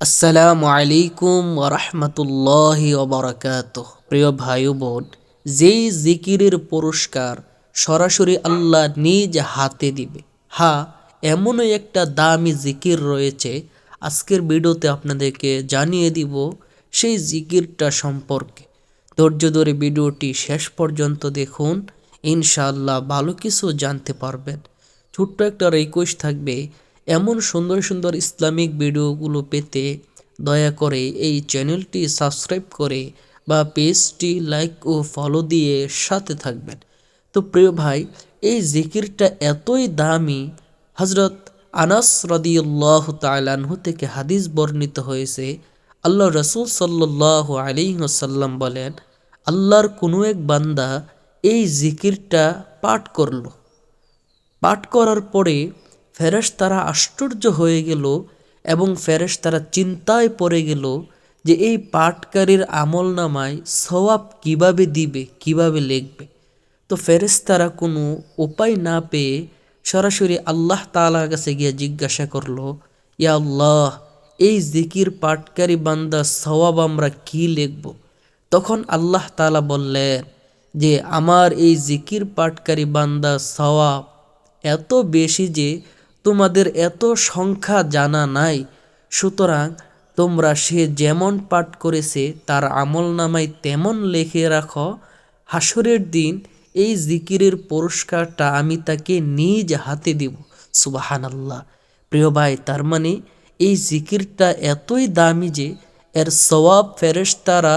আসসালামু আলাইকুম ওরহমতুল্লাহি ওবরাকাত প্রিয় ভাই বোন, যেই জিকিরের পুরস্কার সরাসরি আল্লাহ নিজ হাতে দিবে হ্যাঁ এমনই একটা দামি জিকির রয়েছে। আজকের ভিডিওতে আপনাদেরকে জানিয়ে দিব সেই জিকিরটা সম্পর্কে। ধৈর্য ধরে ভিডিওটি শেষ পর্যন্ত দেখুন, ইনশাআল্লাহ ভালো কিছু জানতে পারবেন। ছোট্ট একটা রিকোয়েস্ট থাকবে এমন সুন্দর সুন্দর ইসলামিক ভিডিওগুলো পেতে দয়া করে এই চ্যানেলটি সাবস্ক্রাইব করে বা পেজটি লাইক ও ফলো দিয়ে সাথে থাকবেন। তো প্রিয় ভাই, এই জিকিরটা এতই দামি হজরত আনাস রদিউল্লাহ তালানহু থেকে হাদিস বর্ণিত হয়েছে, আল্লাহ রসুল সাল্লাহ আলিহাসাল্লাম বলেন, আল্লাহর কোনো এক বান্দা এই জিকিরটা পাঠ করল। পাঠ করার পরে ফেরেশ তারা আশ্চর্য হয়ে গেল এবং ফেরেশ তারা চিন্তায় পড়ে গেল যে এই পাটকারীর আমল নামায় সওয়াব কীভাবে দিবে, কীভাবে লিখবে। তো ফেরেশতারা কোনো উপায় না পেয়ে সরাসরি আল্লাহ তালার কাছে গিয়ে জিজ্ঞাসা করল, ইয়া আল্লাহ, এই জিকির পাটকারী বান্দা সওয়াব আমরা কি লিখব? তখন আল্লাহ তালা বললেন যে, আমার এই জিকির পাটকারী বান্দা সওয়াব এত বেশি যে তোমাদের এত সংখ্যা জানা নাই, সুতরাং তোমরা সে যেমন পাঠ করেছে, তার আমল নামায় তেমন লেখে রাখো। হাসরের দিন এই জিকিরের পুরস্কারটা আমি তাকে নিজ হাতে দিব। সুবাহান আল্লাহ প্রিয় ভাই, তার মানে এই জিকিরটা এতই দামি যে এর সওয়াব ফেরেশতারা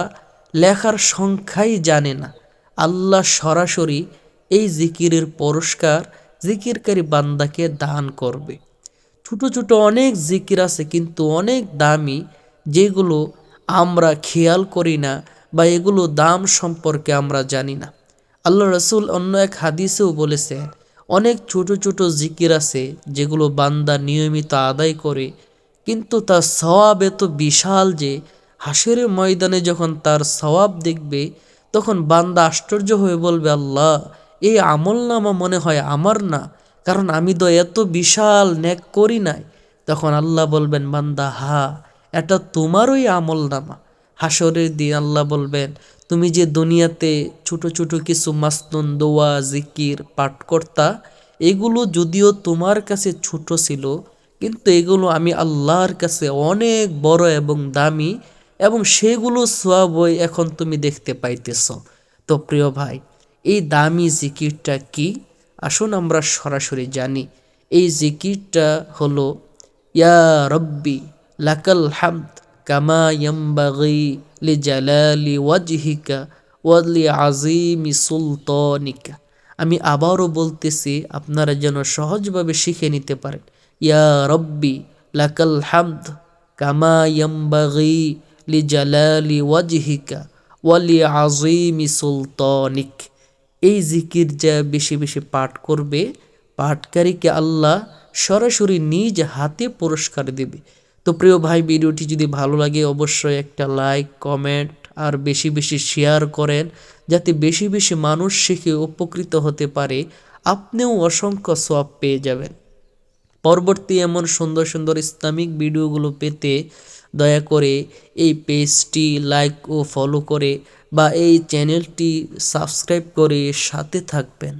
লেখার সংখ্যাই জানে না। আল্লাহ সরাসরি এই জিকিরের পুরস্কার জিকিরকারী বান্দাকে দান করবে। ছোট ছোট অনেক জিকির আছে, কিন্তু অনেক দামি যেগুলো আমরা খেয়াল করি না বা এগুলো দাম সম্পর্কে আমরা জানি না। আল্লাহ রসুল অন্য এক হাদিসেও বলেছেন, অনেক ছোট ছোট জিকির আছে যেগুলো বান্দা নিয়মিত আদায় করে, কিন্তু তার সওয়াব এত বিশাল যে হাসের ময়দানে যখন তার সওয়াব দেখবে, তখন বান্দা আশ্চর্য হয়ে বলবে, আল্লাহ এই আমল নামা মনে হয় আমার না, কারণ আমি তো এত বিশাল ন্যাক করি নাই। তখন আল্লাহ বলবেন, বান্দা, হা, এটা তোমারই আমল নামা। হাসরের দিন আল্লাহ বলবেন, তুমি যে দুনিয়াতে ছোট ছোট কিছু মাসনুন, দোয়া, জিকির পাঠ করতা এগুলো যদিও তোমার কাছে ছোট ছিল, কিন্তু এগুলো আমি আল্লাহর কাছে অনেক বড় এবং দামি, এবং সেগুলো সোয়াবই এখন তুমি দেখতে পাইতেছ। তো প্রিয় ভাই এই দামি জিকিরটা কি? আসুন আমরা সরাসরি জানি। এই জিকিরটা হলো, ইয়া রব্বি, লাকাল হামদ কামা লি জালালি ওয়াজহিকা ওয়ালি আজিমি সুলতানিকা। আমি আবারও বলতেছি, আপনারা যেন সহজভাবে শিখে নিতে পারেন। ইয়া রব্বি, লাকাল হামদ কামা ইয়াম্বাগি লি জালালি ওয়াজহিকা ওয়ালি আজিমি সুলতানিক। এই জিকির যা বেশি বেশি পাঠ করবে, পাঠকারীকে আল্লাহ সরাসরি নিজ হাতে পুরস্কার দেবে। তো প্রিয় ভাই, ভিডিওটি যদি ভালো লাগে, অবশ্যই একটা লাইক, কমেন্ট আর বেশি বেশি শেয়ার করেন, যাতে বেশি বেশি মানুষ শিখে উপকৃত হতে পারে। আপনিও অসংখ্য সব পেয়ে যাবেন। পরবর্তী এমন সুন্দর সুন্দর ইসলামিক ভিডিওগুলো পেতে দয়া করে এই পেজটি লাইক ও ফলো করে বা এই চ্যানেলটি সাবস্ক্রাইব করে সাথে থাকবেন।